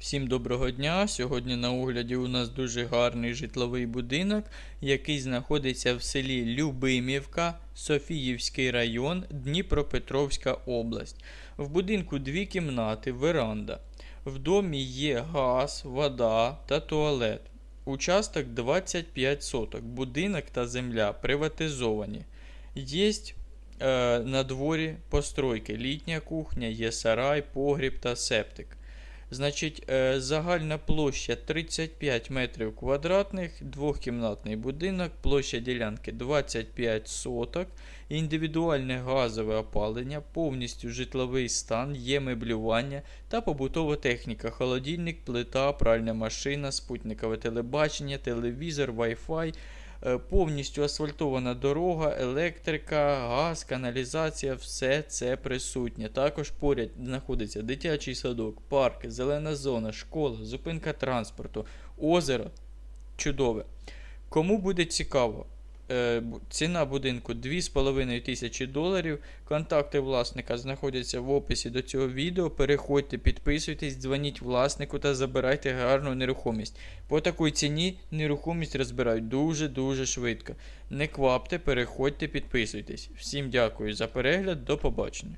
Всім доброго дня! Сьогодні на огляді у нас дуже гарний житловий будинок, який знаходиться в селі Любимівка, Софіївський район, Дніпропетровська область. В будинку дві кімнати, веранда. В домі є газ, вода та туалет. Участок 25 соток. Будинок та земля приватизовані. Є е, на дворі постройки, літня кухня, є сарай, погріб та септик. Значить, е, загальна площа 35 метрів квадратних, двохкімнатний будинок, площа ділянки 25 соток, індивідуальне газове опалення, повністю житловий стан, є меблювання та побутова техніка, холодильник, плита, пральна машина, спутникове телебачення, телевізор, Wi-Fi, повністю асфальтована дорога, електрика, газ, каналізація, все це присутнє. Також поряд знаходиться дитячий садок, парк, зелена зона, школа, зупинка транспорту, озеро. Чудове. Кому буде цікаво, е, ціна будинку 2,5 тисячі доларів. Контакти власника знаходяться в описі до цього відео. Переходьте, підписуйтесь, дзвоніть власнику та забирайте гарну нерухомість. По такій ціні нерухомість розбирають дуже-дуже швидко. Не квапте, переходьте, підписуйтесь. Всім дякую за перегляд, до побачення.